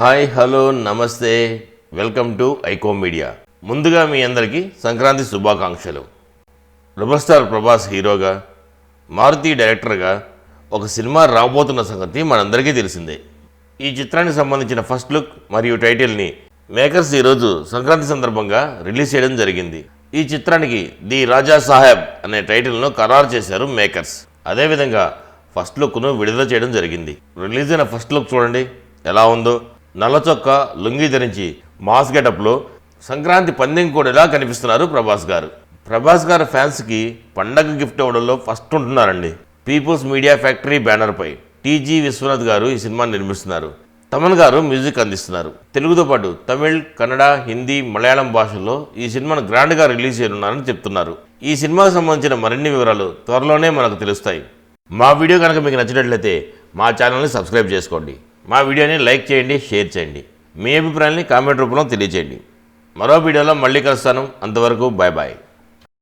Hi hello నమస్తే. Welcome to ఐకో media. ముందుగా మీ అందరికీ సంక్రాంతి శుభాకాంక్షలు. రెబల్ స్టార్ ప్రభాస్ హీరోగా మారుతి డైరెక్టర్గా ఒక సినిమా రాబోతున్న సంగతి మనందరికీ తెలిసిందే. ఈ చిత్రానికి సంబంధించిన ఫస్ట్ లుక్ మరియు టైటిల్ని మేకర్స్ ఈరోజు సంక్రాంతి సందర్భంగా రిలీజ్ చేయడం జరిగింది. ఈ చిత్రానికి ది రాజా సాహెబ్ అనే టైటిల్ను ఖరారు చేశారు మేకర్స్. అదేవిధంగా ఫస్ట్ లుక్ను విడుదల చేయడం జరిగింది. రిలీజ్ అయిన ఫస్ట్ లుక్ చూడండి ఎలా ఉందో. నల్ల చొక్కా లుంగి ధరించి మాస్ గెటప్లో సంక్రాంతి పందెం కూడా కనిపిస్తున్నారు ప్రభాస్ గారు. ప్రభాస్ గారు ఫ్యాన్స్కి పండగ గిఫ్ట్ ఇవ్వడంలో ఫస్ట్ ఉంటున్నారండి. పీపుల్స్ మీడియా ఫ్యాక్టరీ బ్యానర్పై టీజీ విశ్వనాథ్ గారు ఈ సినిమాని నిర్మిస్తున్నారు. తమన్ గారు మ్యూజిక్ అందిస్తున్నారు. తెలుగుతో పాటు తమిళ్ కన్నడ హిందీ మలయాళం భాషల్లో ఈ సినిమాను గ్రాండ్గా రిలీజ్ చేయనున్నారని చెప్తున్నారు. ఈ సినిమాకు సంబంధించిన మరిన్ని వివరాలు త్వరలోనే మనకు తెలుస్తాయి. మా వీడియో కనుక మీకు నచ్చినట్లయితే మా ఛానల్ని సబ్స్క్రైబ్ చేసుకోండి. మా వీడియోని లైక్ చేయండి షేర్ చేయండి. మీ అభిప్రాయాన్ని కామెంట్ రూపంలో తెలియజేయండి మరో వీడియోలో మళ్ళీ కలుస్తాను. అంతవరకు బాయ్ బాయ్